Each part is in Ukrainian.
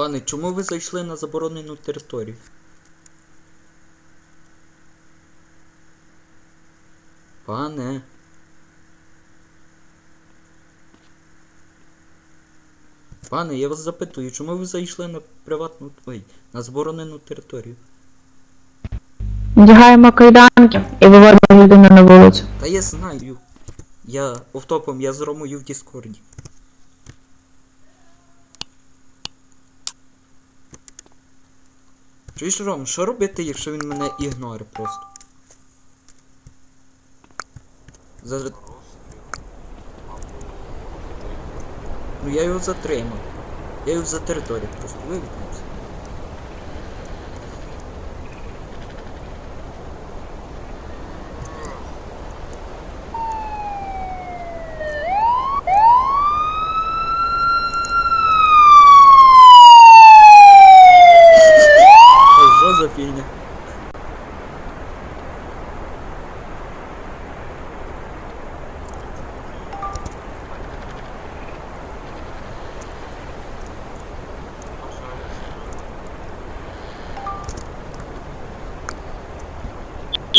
Пане, чому ви зайшли на заборонену територію? Пане. Пане, я вас запитую, чому ви зайшли на приватну. Ой, на заборонену територію? Вдягаємо кайданки і виводимо людину на вулицю. Та я знаю. Я офтопом, я з Ромою в Діскорді. Чуєш, Ром, що робити, якщо він мене ігнорить просто? За... Ну я його затримав. Я його за територію просто вивікнувся. Ой, що за фігня?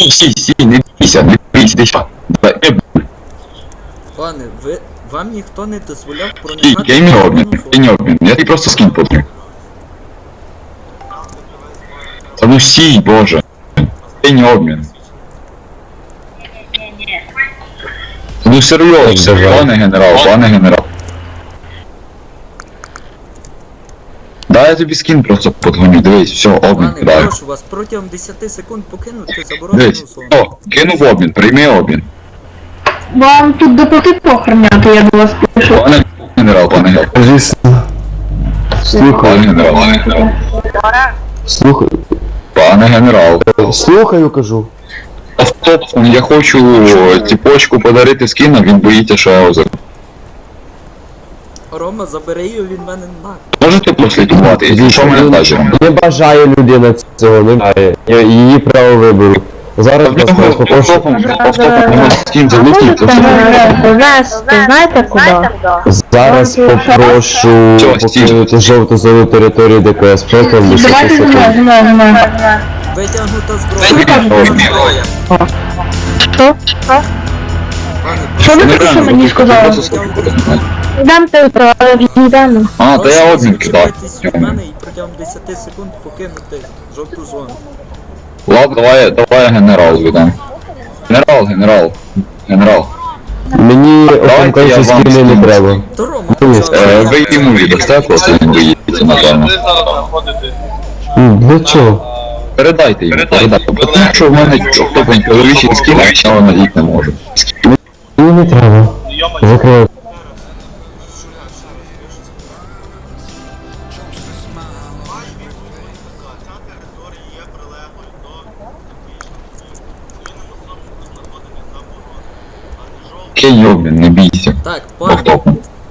Сі, сі, не бійся, не бійся, ти що? Давай, не бій. Пане, ви вам ніхто не дозволяв Ій, проникати Я не обмін, я не обмін, я тобі просто скін потрібен. Та ну сій, боже. Я не обмін. Ну серйозно, пане генерал, пане генерал. Я тобі скін просто подгоню, дивись, все, обмін Пане, кидаю. прошу вас протягом 10 секунд покинути заборонену Дивись, зону. о, кинув обмін, прийми обмін. Вам тут допити охороняти, я до вас пишу. Пане генерал, пане генерал. Звісно. Пане Слухаю, генерал, пане генерал. слухаю. Пане генерал. Слухаю, кажу. Автопом я хочу тіпочку подарити скіна, він боїться, що я його за... Рома, забери його, він мене на. Можете прослідкувати? Що мене лазером? Не бажає людина цього, не має. Її право вибору. Зараз В нього вас попрошу. автопом, автопом це все. Знаєте куди? Зараз попрошу Всьо, стій. покинути жовту зону території ДПС протягом 10 Давайте зі мною, секунд. зі мною, зі мною. Витягнута Що ви зброя. Що? Що? Що ви тільки що мені сказали? Дамте право відійдемо. А, та я обмін кидав. Відчіпайтесь від мене і протягом 10 секунд покинути жовту зону. Ладно, давай, давай генерал віддам. Генерал, генерал, генерал. Мені Давайте я окрім вам скини не треба. То Рома, Ні, почав. Е, ви йому віддасте, просто він боїться, напевно. М, Для чого? Передайте йому, передайте. Бо Тому що в мене автопом чоловічий скін, а я надіти не можу. Мені не треба. Закрив. Обмін, не бійся. Так, пане,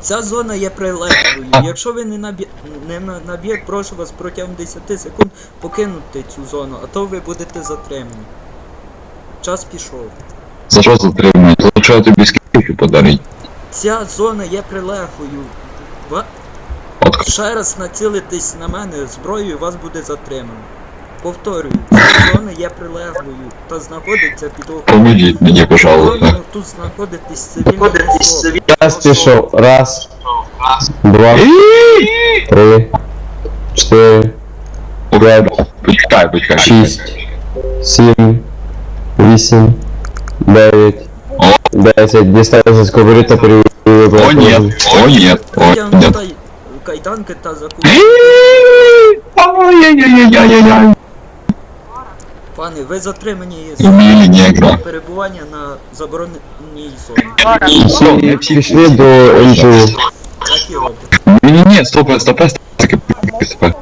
ця зона є прилеглою. Якщо ви не наб'є не на- наб'єте, прошу вас протягом 10 секунд покинути цю зону, а то ви будете затримані. Час пішов. За що затримують? За що я тобі скільки подарить? Ця зона є прилеглою. Ва- От Ще раз націлитесь на мене зброєю, вас буде затримано. Повторюю, ця зона є прилеглою та знаходиться під охороною. Помогіть мені, пожалуйста. Тут знаходитись цивільні особи. Час пішов. Раз. Два. Три. Чотири. П'ять. Почекай, почекай. Шість. Сім. Вісім. Дев'ять. Десять. Дісталося сковорити та перевірили. О, ні, о, ні, о, ні. Кайданки та закупки. Ай-яй-яй-яй-яй-яй. Пане, ви затримані Емілі негра. перебування на забороненій зоні. Всі пішли до НПУ. Так і робите. Ні, ні, ні, стоп, стоп, стоп, стоп.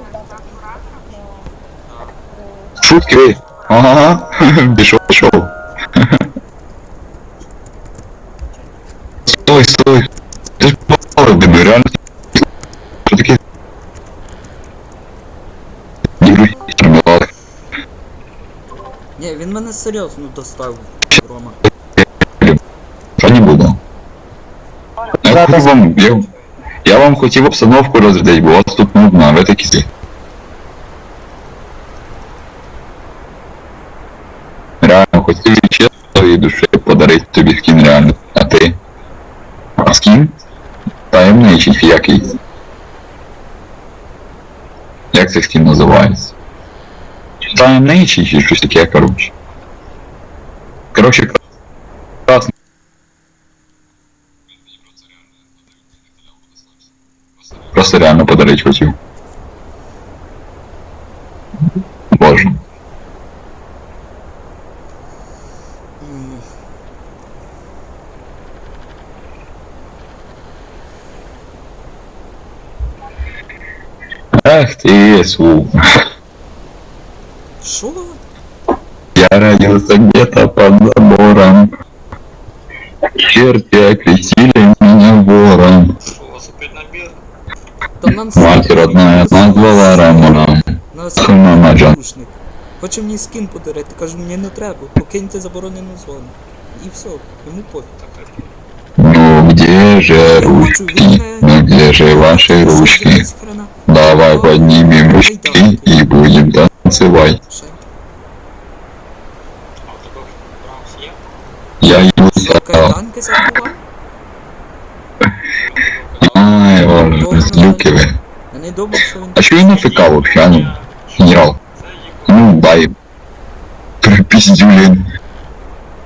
Шутки ви. Ага, пішов, пішов. Стой, стой. Ти ж попали в тебе, реально. Що таке? Не грузь, мармелад. Ні, він мене серйозно достав, Рома. Що не буду? Я Зараз- вам, я... Я вам хотів обстановку розрядити, бо у вас тут нудно, а ви такі злі. Реально хотів від чистої душі подарити тобі скін реально. А ти? А скін? Таємничий якийсь. Як цей скін називається? Таємничий чи щось таке, коротше. Коротше, красний. Просто реально подарить хотів. Боже. М, Иисус. Що? Я родился где-то под забором. Черти окрестили меня вором. Та нам Мать родная назвала Рамоном. Нас Мама Джан. душник. Хоче мені скін подарити, кажу, мені не треба, покиньте заборонену зону. І все, йому пофіг. Же ручки? Где же ваши ручки? Давай поднимем ручки и будем танцевать. Я ему сказал, ай, он він А что он АФК вообще, а ну, генерал? Ну, дай. Припиздюлин.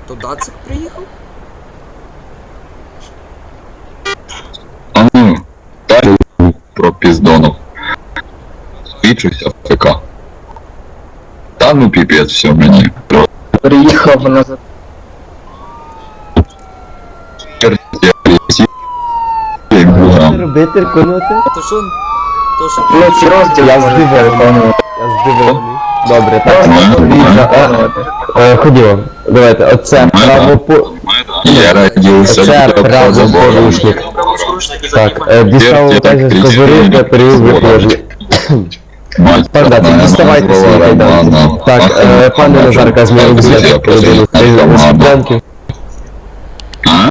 то Дацик приїхав? А ну, дай про пиздонов. Вичусь АФК. Та ну пипец, все мне. Приїхав назад. Робити виконувати? То що, то що Ну, ці розділи Я можете здивований. виконувати. Я здивований. Добре, так. Просто Ага. виконувати. Е, Ходімо. Давайте, оце Ну, правопо... Я родился Оце где-то под забором. правопорушник. Так, е, дістав Вертя теж з кричали, козирі та перевів виходження. Мать Пане, родная діставайте назвала свої кайданки. Романом. Так, Ах, е, пане Роман, Назарка, зміни друзья, бюджету позвоните проведено Роману. світлянки. А?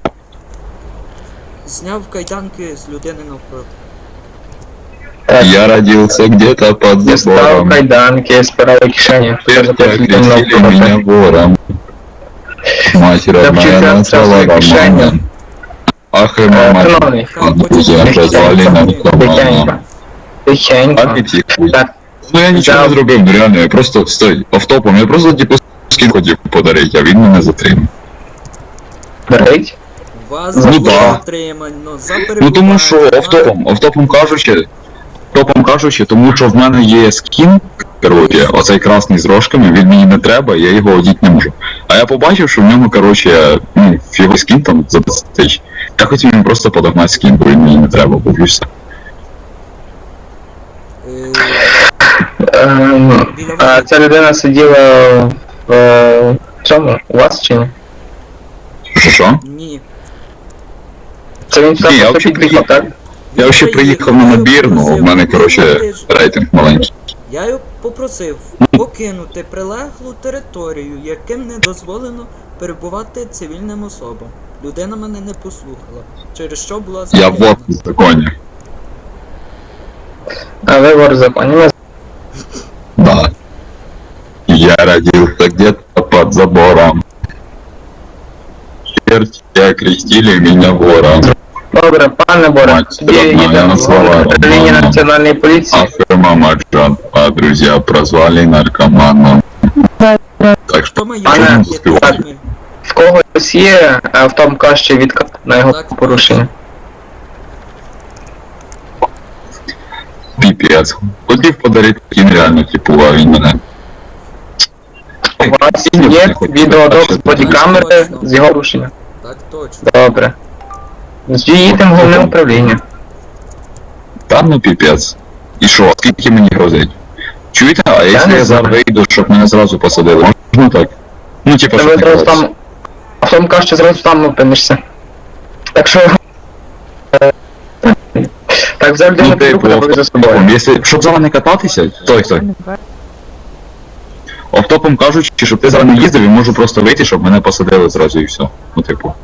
зняв кайданки з людини навпроти. Я родился где-то под Дістав забором. кайданки, спирав у кишені. Перти окрестили меня вором. Мать родная вчителя назвала в кишені. Романом. Ах и мама, Шановний, а друзья тихенько. А. Так, Ну я нічого не зробив, ну реально, я просто стой, автопом, я просто типу скін хотів подарити, а він мене затримав. Вас Ну було да. затримано за Ну тому що перебування автопом, автопом кажучи, автопом кажучи, тому що в мене є скін, коротше, оцей красний з рожками, він мені не треба, я його одіти не можу. А я побачив, що в ньому, коротше, ну, його скін там за 10 тисяч. Я хотів йому просто подогнати скін, бо він мені не треба був і все. Ем, Біля А ця людина сиділа в е, цьому, у вас чи ні? Що що? Ні. Це він Ні, я просто взагалі під'їхав, так? Я ще приїхав на набір, ну в мене, коротше, рейтинг маленький. Я його попросив покинути прилеглу територію, яким не дозволено перебувати цивільним особам. Людина мене не послухала, через що була Я в законі. А ви вор в законі. Да. Я родился где-то под забором. Черти окрестили меня вором. Добре, пане їдемо назвала в управління Романа. національної поліції. Ах и а друзья прозвали наркоманом. Так має Пане, є? В когось є е, в тому кашті відкат на його Так. порушення. пипец. Хотів подарити кін реально типу, а він мене. У вас є відеодок з бодікамери з його порушення. Так точно. Добре. Їдемо в головне управління. Та ну пипец. І що, скільки мені грозить? Чуєте, а якщо я зараз вийду, щоб мене зразу посадили, можна так? Ну, типа, не зразу там. А в тому кашті зразу там опинишся. Так що. Так, взяв Ну, типу, за собою. якщо, щоб зараз не кататися, стой, стой. Автопом кажучи, щоб ти зараз не їздив, я можу просто вийти, щоб мене посадили зразу і все. Ну, типу.